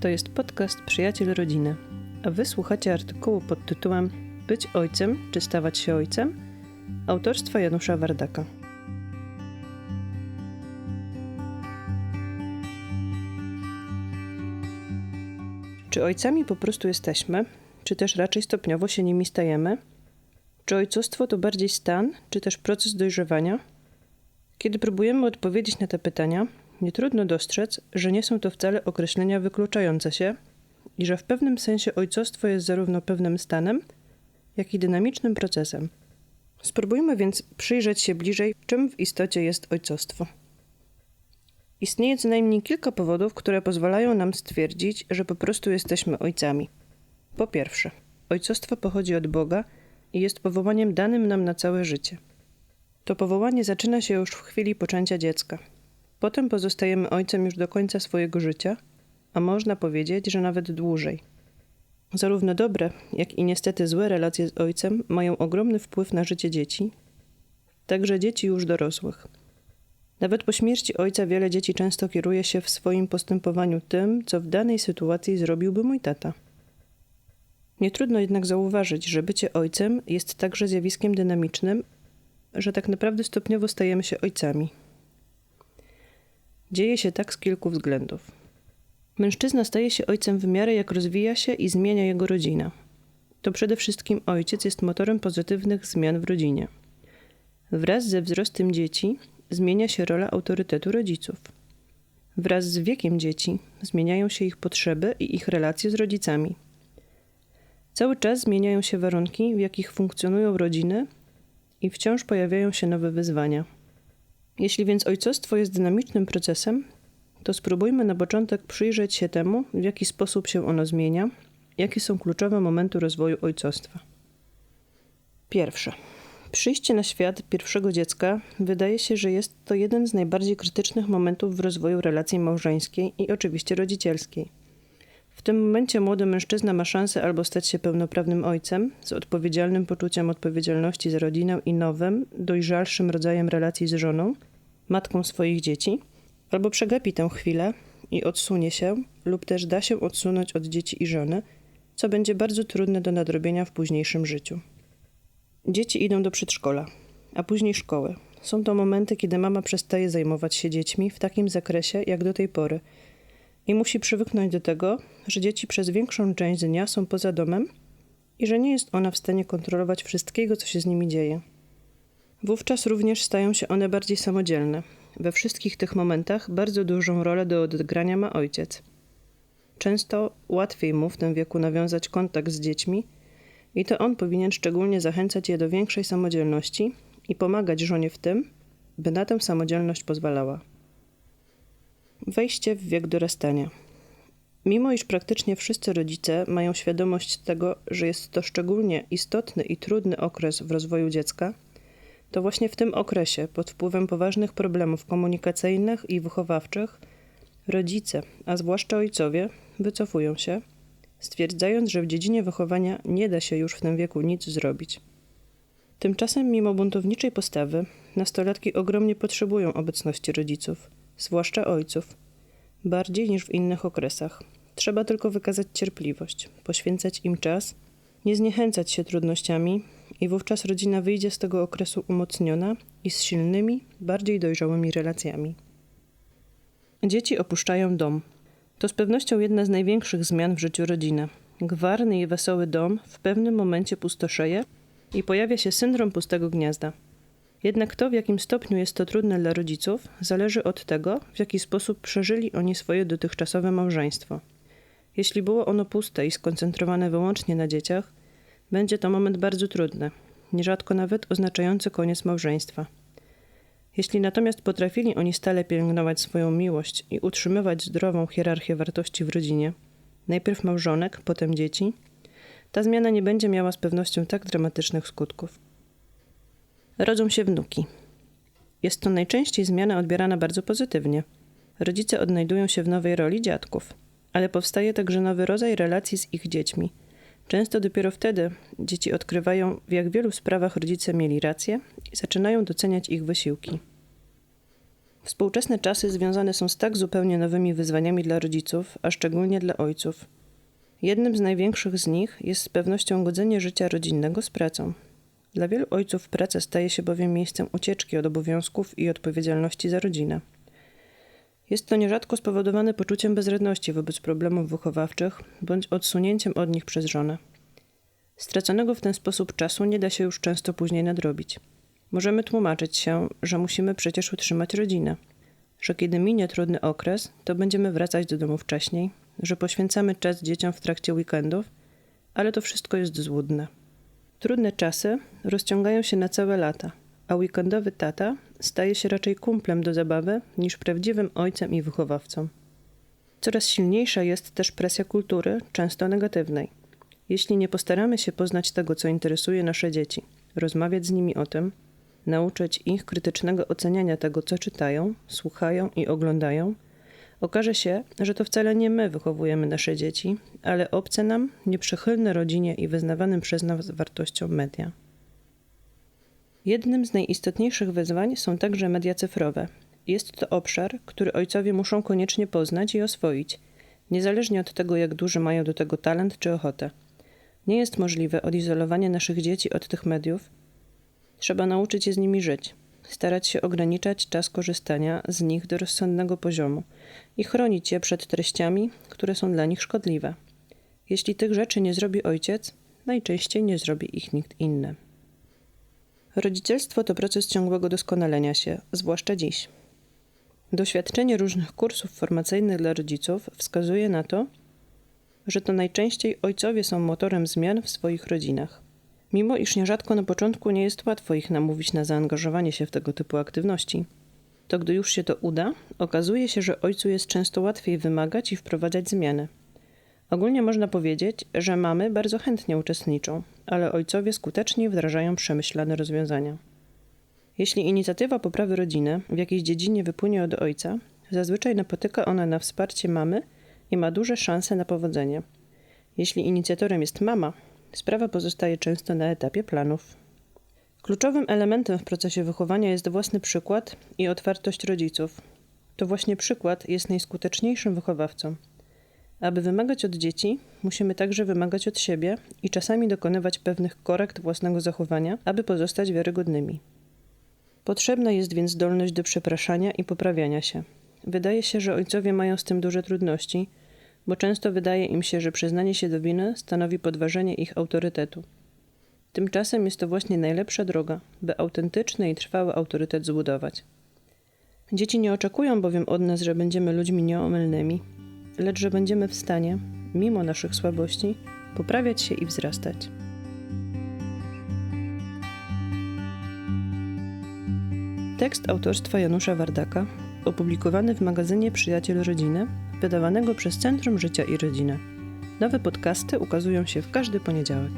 To jest podcast Przyjaciel Rodziny, a wy słuchacie artykułu pod tytułem Być ojcem czy stawać się ojcem? autorstwa Janusza Wardaka. Czy ojcami po prostu jesteśmy, czy też raczej stopniowo się nimi stajemy? Czy ojcostwo to bardziej stan, czy też proces dojrzewania? Kiedy próbujemy odpowiedzieć na te pytania, nie trudno dostrzec, że nie są to wcale określenia wykluczające się i że w pewnym sensie ojcostwo jest zarówno pewnym stanem, jak i dynamicznym procesem. Spróbujmy więc przyjrzeć się bliżej, czym w istocie jest ojcostwo. Istnieje co najmniej kilka powodów, które pozwalają nam stwierdzić, że po prostu jesteśmy ojcami. Po pierwsze, ojcostwo pochodzi od Boga i jest powołaniem danym nam na całe życie. To powołanie zaczyna się już w chwili poczęcia dziecka. Potem pozostajemy ojcem już do końca swojego życia, a można powiedzieć, że nawet dłużej. Zarówno dobre, jak i niestety złe relacje z ojcem mają ogromny wpływ na życie dzieci, także dzieci już dorosłych. Nawet po śmierci ojca wiele dzieci często kieruje się w swoim postępowaniu tym, co w danej sytuacji zrobiłby mój tata. Nie trudno jednak zauważyć, że bycie ojcem jest także zjawiskiem dynamicznym, że tak naprawdę stopniowo stajemy się ojcami. Dzieje się tak z kilku względów. Mężczyzna staje się ojcem w miarę jak rozwija się i zmienia jego rodzina. To przede wszystkim ojciec jest motorem pozytywnych zmian w rodzinie. Wraz ze wzrostem dzieci zmienia się rola autorytetu rodziców. Wraz z wiekiem dzieci zmieniają się ich potrzeby i ich relacje z rodzicami. Cały czas zmieniają się warunki, w jakich funkcjonują rodziny i wciąż pojawiają się nowe wyzwania. Jeśli więc ojcostwo jest dynamicznym procesem, to spróbujmy na początek przyjrzeć się temu, w jaki sposób się ono zmienia, jakie są kluczowe momenty rozwoju ojcostwa. Pierwsze. Przyjście na świat pierwszego dziecka wydaje się, że jest to jeden z najbardziej krytycznych momentów w rozwoju relacji małżeńskiej i oczywiście rodzicielskiej. W tym momencie młody mężczyzna ma szansę albo stać się pełnoprawnym ojcem z odpowiedzialnym poczuciem odpowiedzialności za rodzinę i nowym, dojrzalszym rodzajem relacji z żoną, matką swoich dzieci, albo przegapi tę chwilę i odsunie się, lub też da się odsunąć od dzieci i żony, co będzie bardzo trudne do nadrobienia w późniejszym życiu. Dzieci idą do przedszkola, a później szkoły. Są to momenty, kiedy mama przestaje zajmować się dziećmi w takim zakresie jak do tej pory i musi przywyknąć do tego, że dzieci przez większą część dnia są poza domem i że nie jest ona w stanie kontrolować wszystkiego, co się z nimi dzieje. Wówczas również stają się one bardziej samodzielne. We wszystkich tych momentach bardzo dużą rolę do odegrania ma ojciec. Często łatwiej mu w tym wieku nawiązać kontakt z dziećmi i to on powinien szczególnie zachęcać je do większej samodzielności i pomagać żonie w tym, by na tę samodzielność pozwalała. Wejście w wiek dorastania. Mimo iż praktycznie wszyscy rodzice mają świadomość tego, że jest to szczególnie istotny i trudny okres w rozwoju dziecka, to właśnie w tym okresie, pod wpływem poważnych problemów komunikacyjnych i wychowawczych, rodzice, a zwłaszcza ojcowie, wycofują się, stwierdzając, że w dziedzinie wychowania nie da się już w tym wieku nic zrobić. Tymczasem, mimo buntowniczej postawy, nastolatki ogromnie potrzebują obecności rodziców, zwłaszcza ojców, bardziej niż w innych okresach. Trzeba tylko wykazać cierpliwość, poświęcać im czas, nie zniechęcać się trudnościami, i wówczas rodzina wyjdzie z tego okresu umocniona i z silnymi, bardziej dojrzałymi relacjami. Dzieci opuszczają dom. To z pewnością jedna z największych zmian w życiu rodziny. Gwarny i wesoły dom w pewnym momencie pustoszeje i pojawia się syndrom pustego gniazda. Jednak to, w jakim stopniu jest to trudne dla rodziców, zależy od tego, w jaki sposób przeżyli oni swoje dotychczasowe małżeństwo. Jeśli było ono puste i skoncentrowane wyłącznie na dzieciach, będzie to moment bardzo trudny, nierzadko nawet oznaczający koniec małżeństwa. Jeśli natomiast potrafili oni stale pielęgnować swoją miłość i utrzymywać zdrową hierarchię wartości w rodzinie, najpierw małżonek, potem dzieci, ta zmiana nie będzie miała z pewnością tak dramatycznych skutków. Rodzą się wnuki. Jest to najczęściej zmiana odbierana bardzo pozytywnie. Rodzice odnajdują się w nowej roli dziadków, ale powstaje także nowy rodzaj relacji z ich dziećmi – Często dopiero wtedy dzieci odkrywają, w jak wielu sprawach rodzice mieli rację i zaczynają doceniać ich wysiłki. Współczesne czasy związane są z tak zupełnie nowymi wyzwaniami dla rodziców, a szczególnie dla ojców. Jednym z największych z nich jest z pewnością godzenie życia rodzinnego z pracą. Dla wielu ojców praca staje się bowiem miejscem ucieczki od obowiązków i odpowiedzialności za rodzinę. Jest to nierzadko spowodowane poczuciem bezradności wobec problemów wychowawczych bądź odsunięciem od nich przez żonę. Straconego w ten sposób czasu nie da się już często później nadrobić. Możemy tłumaczyć się, że musimy przecież utrzymać rodzinę, że kiedy minie trudny okres, to będziemy wracać do domu wcześniej, że poświęcamy czas dzieciom w trakcie weekendów, ale to wszystko jest złudne. Trudne czasy rozciągają się na całe lata, a weekendowy tata staje się raczej kumplem do zabawy niż prawdziwym ojcem i wychowawcą. Coraz silniejsza jest też presja kultury, często negatywnej. Jeśli nie postaramy się poznać tego, co interesuje nasze dzieci, rozmawiać z nimi o tym, nauczyć ich krytycznego oceniania tego, co czytają, słuchają i oglądają, okaże się, że to wcale nie my wychowujemy nasze dzieci, ale obce nam, nieprzychylne rodzinie i wyznawanym przez nas wartościom media. Jednym z najistotniejszych wyzwań są także media cyfrowe. Jest to obszar, który ojcowie muszą koniecznie poznać i oswoić, niezależnie od tego, jak duży mają do tego talent czy ochotę. Nie jest możliwe odizolowanie naszych dzieci od tych mediów. Trzeba nauczyć je z nimi żyć, starać się ograniczać czas korzystania z nich do rozsądnego poziomu i chronić je przed treściami, które są dla nich szkodliwe. Jeśli tych rzeczy nie zrobi ojciec, najczęściej nie zrobi ich nikt inny. Rodzicielstwo to proces ciągłego doskonalenia się, zwłaszcza dziś. Doświadczenie różnych kursów formacyjnych dla rodziców wskazuje na to, że to najczęściej ojcowie są motorem zmian w swoich rodzinach. Mimo iż nierzadko na początku nie jest łatwo ich namówić na zaangażowanie się w tego typu aktywności, to gdy już się to uda, okazuje się, że ojcu jest często łatwiej wymagać i wprowadzać zmiany. Ogólnie można powiedzieć, że mamy bardzo chętnie uczestniczą, ale ojcowie skutecznie wdrażają przemyślane rozwiązania. Jeśli inicjatywa poprawy rodziny w jakiejś dziedzinie wypłynie od ojca, zazwyczaj napotyka ona na wsparcie mamy i ma duże szanse na powodzenie. Jeśli inicjatorem jest mama, sprawa pozostaje często na etapie planów. Kluczowym elementem w procesie wychowania jest własny przykład i otwartość rodziców. To właśnie przykład jest najskuteczniejszym wychowawcą. Aby wymagać od dzieci, musimy także wymagać od siebie i czasami dokonywać pewnych korekt własnego zachowania, aby pozostać wiarygodnymi. Potrzebna jest więc zdolność do przepraszania i poprawiania się. Wydaje się, że ojcowie mają z tym duże trudności, bo często wydaje im się, że przyznanie się do winy stanowi podważenie ich autorytetu. Tymczasem jest to właśnie najlepsza droga, by autentyczny i trwały autorytet zbudować. Dzieci nie oczekują bowiem od nas, że będziemy ludźmi nieomylnymi, lecz że będziemy w stanie, mimo naszych słabości, poprawiać się i wzrastać. Tekst autorstwa Janusza Wardaka, opublikowany w magazynie Przyjaciel Rodziny, wydawanego przez Centrum Życia i Rodziny. Nowe podcasty ukazują się w każdy poniedziałek.